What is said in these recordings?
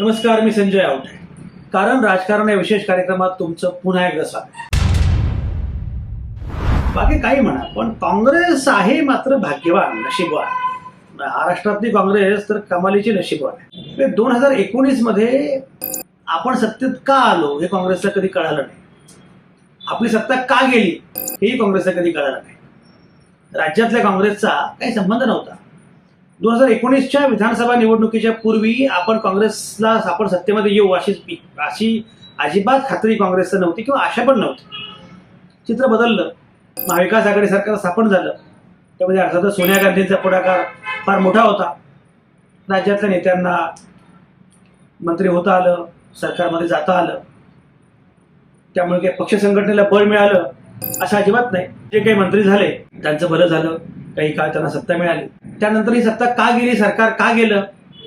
नमस्कार मी संजय आवटे कारण राजकारण या विशेष कार्यक्रमात तुमचं पुन्हा एकदा स्वागत. बाकी काही म्हणा पण काँग्रेस आहे मात्र भाग्यवान नशीबवान. महाराष्ट्रातली काँग्रेस तर कमालीची नशीबवान आहे. म्हणजे दोन हजार एकोणीसमध्ये आपण सत्तेत का आलो हे काँग्रेसला कधी कळालं नाही. आपली सत्ता का गेली हेही काँग्रेसला कधी कळालं नाही. राज्यातल्या काँग्रेसचा काही संबंध नव्हता. दोन हजार एकोणीसच्या विधानसभा निवडणुकीच्या पूर्वी आपण काँग्रेसला आपण सत्तेमध्ये येऊ अशी अशी अजिबात खात्री काँग्रेसचं नव्हती किंवा आशा पण नव्हती. चित्र बदललं. महाविकास आघाडी सरकार स्थापन झालं. त्यामध्ये अर्थातच सोनिया गांधींचा पुढाकार फार मोठा होता. राज्यातल्या नेत्यांना मंत्री होता आलं सरकारमध्ये जाता आलं. त्यामुळे काही पक्ष संघटनेला बळ मिळालं असं अजिबात नाही. जे काही मंत्री झाले त्यांचं बरं झालं. काही काळ त्यांना सत्ता मिळाली. त्यानंतर ही सत्ता का गेली? सरकार का गेलं?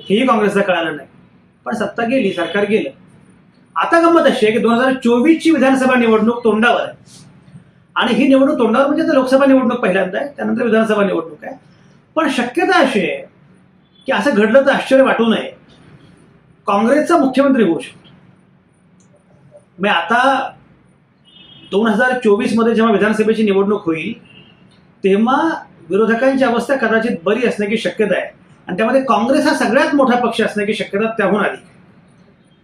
हेही काँग्रेसला कळालं नाही. पण सत्ता गेली सरकार गेलं. आता गंमत अशी आहे की दोन हजार चोवीसची विधानसभा निवडणूक तोंडावर आहे. आणि ही निवडणूक तोंडावर म्हणजे तर लोकसभा निवडणूक पहिल्यांदा आहे त्यानंतर विधानसभा निवडणूक आहे. पण शक्यता अशी आहे की असं घडलं तर आश्चर्य वाटू नये. काँग्रेसचा मुख्यमंत्री होऊ शकतो. म्हणजे आता दोन हजार चोवीसमध्ये जेव्हा विधानसभेची निवडणूक होईल तेव्हा विरोधकांची अवस्था कदाचित बरी असण्याची शक्यता आहे. आणि त्यामध्ये काँग्रेस हा सगळ्यात मोठा पक्ष असण्याची शक्यता त्याहून आली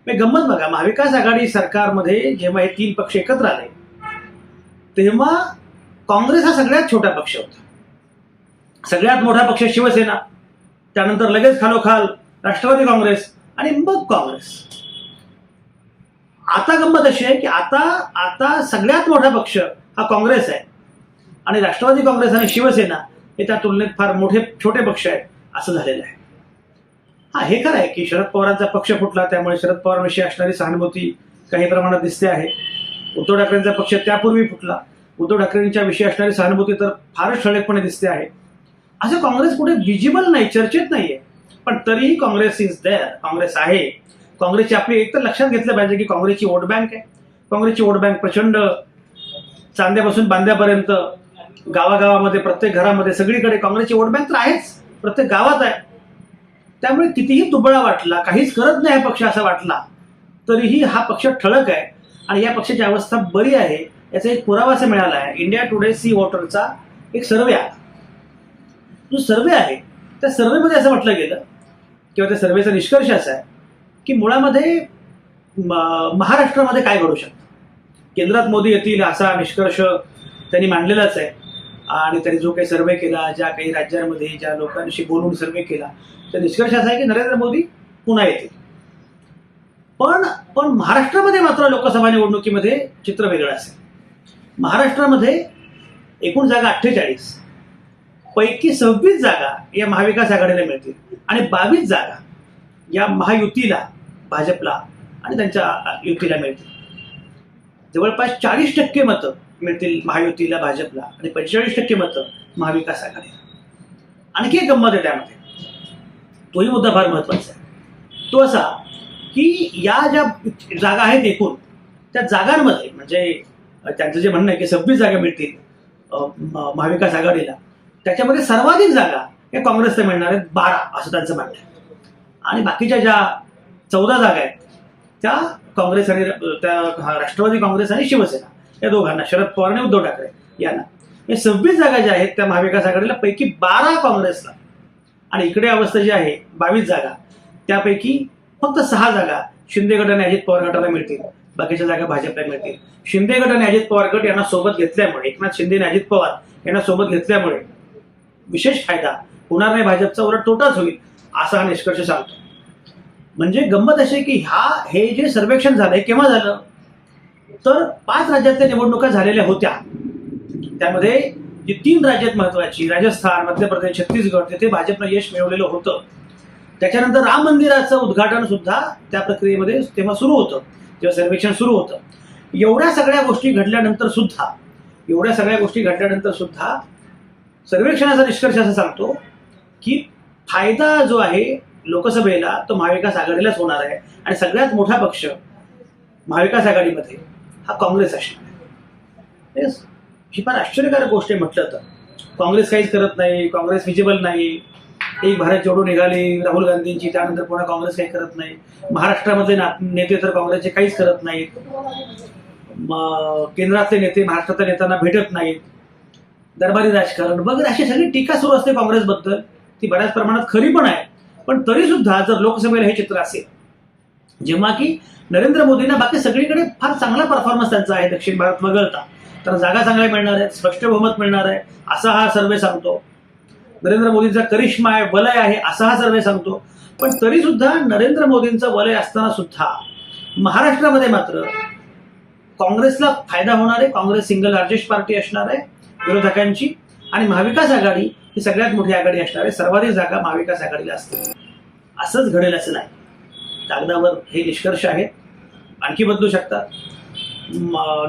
मी गंमत बघा महाविकास आघाडी सरकारमध्ये जेव्हा हे तीन पक्ष एकत्र आले तेव्हा काँग्रेस हा सगळ्यात छोटा पक्ष होता. सगळ्यात मोठा पक्ष शिवसेना त्यानंतर लगेच खालोखाल राष्ट्रवादी काँग्रेस आणि मग काँग्रेस. आता गंमत अशी आहे की आता आता सगळ्यात मोठा पक्ष हा काँग्रेस आहे. आणि राष्ट्रवादी काँग्रेस आणि शिवसेना हे त्या तुलनेत फार मोठे छोटे पक्ष आहेत असं झालेलं आहे. हा हे खरं आहे की शरद पवारांचा पक्ष फुटला त्यामुळे शरद पवारांविषयी असणारी सहानुभूती काही प्रमाणात दिसते आहे. उद्धव ठाकरेंचा पक्ष त्यापूर्वी फुटला. उद्धव ठाकरेंच्या विषयी असणारी सहानुभूती तर फारच ठळकपणे दिसते आहे. असं काँग्रेस कुठे विजिबल नाही चर्चेत नाहीये. पण तरीही काँग्रेस इज देअर काँग्रेस आहे. काँग्रेसची आपली एक तर लक्षात घेतलं पाहिजे की काँग्रेसची वोट बँक आहे. काँग्रेसची वोट बँक प्रचंड चांद्यापासून बांद्यापर्यंत गावागावामध्ये प्रत्येक घरामध्ये सगळीकडे काँग्रेसची वोट बँक तर आहेच. प्रत्येक गावात आहे. त्यामुळे कितीही दुबळा वाटला काहीच करत नाही हा पक्ष असा वाटला तरीही हा पक्ष ठळक आहे आणि या पक्षाची अवस्था बरी आहे याचा एक पुरावा असा मिळाला आहे. इंडिया टुडे सी वॉटरचा एक सर्वे आला जो सर्वे आहे त्या सर्वेमध्ये असं म्हटलं गेलं किंवा त्या सर्वेचा निष्कर्ष असा आहे की मुळामध्ये महाराष्ट्रामध्ये काय घडू शकतं? केंद्रात मोदी येतील असा निष्कर्ष त्यांनी मांडलेलाच आहे. आणि त्यांनी जो काही सर्वे केला ज्या काही राज्यांमध्ये ज्या लोकांशी बोलून सर्वे केला तर निष्कर्ष असा आहे की नरेंद्र मोदी पुन्हा येतील. पण पण महाराष्ट्रामध्ये मात्र लोकसभा निवडणुकीमध्ये चित्र वेगळं असेल. महाराष्ट्रामध्ये एकूण जागा अठ्ठेचाळीस पैकी सव्वीस जागा या महाविकास आघाडीला मिळतील आणि बावीस जागा या महायुतीला भाजपला आणि त्यांच्या युतीला मिळतील. जवळपास चाळीस टक्के मतं मिळतील महायुतीला भाजपला. आणि पंचेचाळीस टक्के मतं महाविकास आघाडीला. आणखी एक गंमत आहे त्यामध्ये. तोही मुद्दा फार महत्त्वाचा आहे. तो असा की या ज्या जागा आहेत एकूण त्या जागांमध्ये म्हणजे त्यांचं जे म्हणणं आहे की सव्वीस जागा मिळतील महाविकास आघाडीला त्याच्यामध्ये सर्वाधिक जागा हे काँग्रेसला मिळणार आहेत बारा असं त्यांचं म्हणणं आहे. आणि बाकीच्या ज्या चौदा जागा आहेत त्या काँग्रेस आणि त्या राष्ट्रवादी काँग्रेस आणि शिवसेना. या दोघांना. शरद पवार आणि उद्धव ठाकरे यांना. या सव्वीस जागा ज्या आहेत त्या महाविकास आघाडीला पैकी बारा काँग्रेसला. आणि इकडे अवस्था जी आहे बावीस जागा. त्यापैकी फक्त सहा जागा शिंदे गट आणि अजित पवार गटाला मिळतील. बाकीच्या जागा भाजपला मिळतील. शिंदे गट आणि अजित पवार गट यांना सोबत घेतल्यामुळे एकनाथ शिंदे आणि अजित पवार यांना सोबत घेतल्यामुळे विशेष फायदा होणार नाही भाजपचा उलट तोटाच होईल असा हा निष्कर्ष सांगतो. म्हणजे गंमत अशी की हा हे जे सर्वेक्षण झालं हे केव्हा झालं? तर पाच राज्यातल्या निवडणुका झालेल्या होत्या. त्यामध्ये जी तीन राज्यात महत्वाची राजस्थान मध्य प्रदेश छत्तीसगड तिथे भाजपनं यश मिळवलेलं होतं. त्याच्यानंतर राम मंदिराचं उद्घाटन सुद्धा त्या प्रक्रियेमध्ये तेव्हा सुरू होतं. जेव्हा सर्वेक्षण सुरू होतं. एवढ्या सगळ्या गोष्टी घडल्यानंतर सुद्धा एवढ्या सगळ्या गोष्टी घडल्यानंतर सुद्धा सर्वेक्षणाचा निष्कर्ष असा सांगतो की फायदा जो आहे लोकसभेला तो महाविकास आघाडीलाच होणार आहे. आणि सगळ्यात मोठा पक्ष महाविकास आघाडीमध्ये हा काँग्रेस असणार आहे ही फार आश्चर्यकारक गोष्ट आहे म्हटलं तर. काँग्रेस काहीच करत नाही काँग्रेस विजिबल नाही. एक भारत जोडो निघाली राहुल गांधींची त्यानंतर पुन्हा काँग्रेस काही करत नाही. महाराष्ट्रामधले ना नेते तर काँग्रेसचे काहीच करत नाहीत केंद्रातले नेते महाराष्ट्रातल्या नेत्यांना भेटत नाहीत. दरबारी राजकारण वगैरे अशी सगळी टीका सुरू असते काँग्रेसबद्दल. ती बऱ्याच प्रमाणात खरी पण आहे. पण तरी सुद्धा जर लोकसभेला हे चित्र असेल जेव्हा की नरेंद्र मोदींना बाकी सगळीकडे फार चांगला परफॉर्मन्स त्यांचा आहे दक्षिण भारत वगळता. तर जागा चांगल्या मिळणार आहेत स्पष्ट बहुमत मिळणार आहे असा हा सर्वे सांगतो. नरेंद्र मोदींचा करिश्मा आहे वलय आहे असा हा सर्वे सांगतो. पण तरी सुद्धा नरेंद्र मोदींचं वलय असताना सुद्धा महाराष्ट्रामध्ये मात्र काँग्रेसला फायदा होणार आहे. काँग्रेस सिंगल लार्जेस्ट पार्टी असणार आहे विरोधकांची. आणि महाविकास आघाडी ही सगळ्यात मोठी आघाडी असणार आहे. सर्वाधिक जागा महाविकास आघाडीला असते. असंच घडेल असं नाही. कागदावर हे निष्कर्ष आहेत. आणखी बदलू शकतात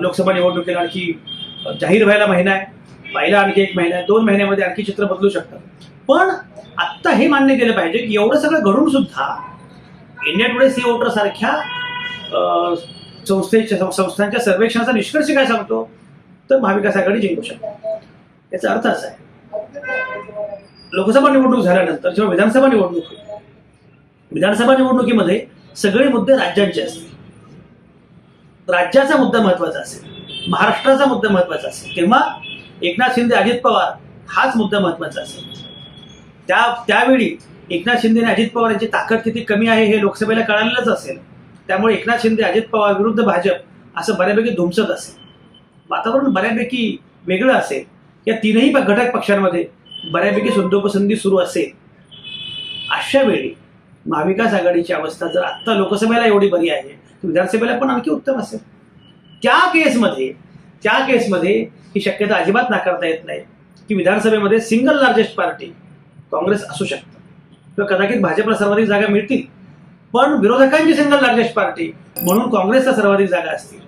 लोकसभा निवडणुकीला आणखी जाहीर व्हायला महिना आहे. व्हायला आणखी एक महिना आहे. दोन महिन्यामध्ये आणखी चित्र बदलू शकतात. पण आत्ता हे मान्य केलं पाहिजे की एवढं सगळं घडून सुद्धा इंडिया टुडे सी वोटर सारख्या अं, संस्थेच्या संस्थांच्या सर्वेक्षणाचा निष्कर्ष काय सांगतो? तर महाविकास आघाडी जिंकू शकतो. याचा अर्थ असा आहे. लोकसभा निवडणूक झाल्यानंतर जेव्हा विधानसभा निवडणूक होईल विधानसभा निवडणुकीमध्ये सगळे मुद्दे राज्यांचे असतील. राज्याचा मुद्दा महत्त्वाचा असेल महाराष्ट्राचा मुद्दा महत्त्वाचा असेल तेव्हा एकनाथ शिंदे अजित पवार हाच मुद्दा महत्त्वाचा असेल. त्या त्यावेळी एकनाथ शिंदे आणि अजित पवार यांची ताकद किती कमी आहे हे लोकसभेला कळालेलंच असेल. त्यामुळे एकनाथ शिंदे अजित पवार विरुद्ध भाजप असं बऱ्यापैकी धुमसत असेल. वातावरण बऱ्यापैकी वेगळं असेल. या तीनही घटक पक्षांमध्ये बऱ्यापैकी सुंदोपसंधी सुरू असेल. अशा वेळी महाविकास आघाडीची अवस्था जर आत्ता लोकसभेला एवढी बरी आहे तर विधानसभेला पण आणखी उत्तम असेल. त्या केसमध्ये त्या केसमध्ये ही शक्यता अजिबात नाकारता येत नाही की विधानसभेमध्ये सिंगल लार्जेस्ट पार्टी काँग्रेस असू शकतं. किंवा कदाचित भाजपला सर्वाधिक जागा मिळतील पण विरोधकांची सिंगल लार्जेस्ट पार्टी म्हणून काँग्रेसला सर्वाधिक जागा असतील.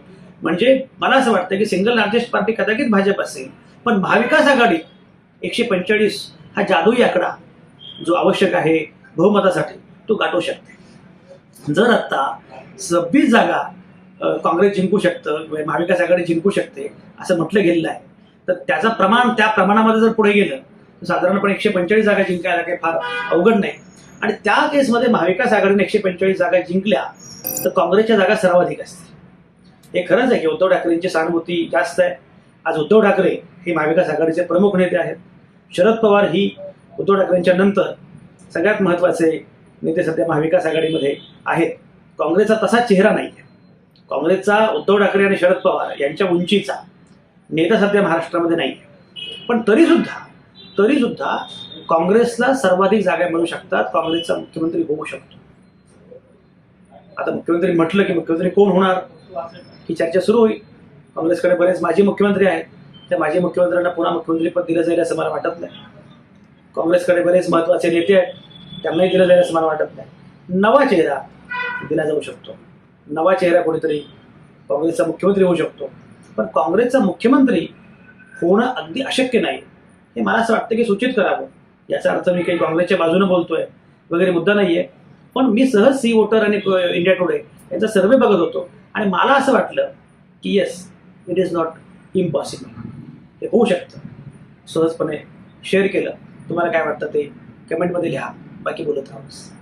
म्हणजे मला असं वाटतं की सिंगल लार्जेस्ट पार्टी कदाचित भाजप असेल पण महाविकास आघाडी एकशे पंचेचाळीस हा जादुई आकडा जो आवश्यक आहे बहुमतासाठी. तू गाठू शकते. जर आत्ता सव्वीस जागा काँग्रेस जिंकू शकतं महाविकास आघाडी जिंकू शकते असं म्हटलं गेलेलं आहे तर त्याचं प्रमाण त्या प्रमाणामध्ये जर पुढे गेलं तर साधारणपणे एकशे पंचेचाळीस जागा जिंकायला काही फार अवघड नाही. आणि त्या केसमध्ये महाविकास आघाडीने एकशे पंचेचाळीस जागा जिंकल्या तर काँग्रेसच्या जागा सर्वाधिक असतील. हे खरंच आहे की उद्धव ठाकरेंची सहानुभूती जास्त आहे. आज उद्धव ठाकरे हे महाविकास आघाडीचे प्रमुख नेते आहेत. शरद पवार ही उद्धव ठाकरेंच्या नंतर सगळ्यात महत्त्वाचे नेते सध्या महाविकास आघाडीमध्ये आहेत. काँग्रेसचा तसा चेहरा नाही आहे. काँग्रेसचा उद्धव ठाकरे आणि शरद पवार यांच्या उंचीचा नेता सध्या महाराष्ट्रामध्ये नाही आहे. पण तरीसुद्धा तरीसुद्धा काँग्रेसला सर्वाधिक जागा मिळू शकतात काँग्रेसचा मुख्यमंत्री होऊ शकतो. आता मुख्यमंत्री म्हटलं की मुख्यमंत्री कोण होणार? ही चर्चा सुरू होईल. काँग्रेसकडे बरेच माजी मुख्यमंत्री आहेत. त्या माजी मुख्यमंत्र्यांना पुन्हा मुख्यमंत्रीपद दिलं जाईल असं मला वाटत नाही. काँग्रेसकडे बरेच महत्त्वाचे नेते आहेत. त्यांनाही दिलं जाईल असं मला वाटत नाही. नवा चेहरा दिला जाऊ शकतो. नवा चेहरा कोणीतरी काँग्रेसचा मुख्यमंत्री होऊ शकतो. पण काँग्रेसचा मुख्यमंत्री होणं अगदी अशक्य नाही. हे मला असं वाटतं की सूचित करावं. याचा अर्थ मी काही काँग्रेसच्या बाजूने बोलतोय वगैरे मुद्दा नाही आहे पण मी सहज सी वोटर आणि इंडिया टुडे यांचा सर्वे बघत होतो. आणि मला असं वाटलं की yes it is not impossible हे होऊ शकतं. सहजपणे शेअर केलं. तुम्हाला काय वाटतं ते? कमेंटमध्ये लिहा. बाकी बोलत राहूस.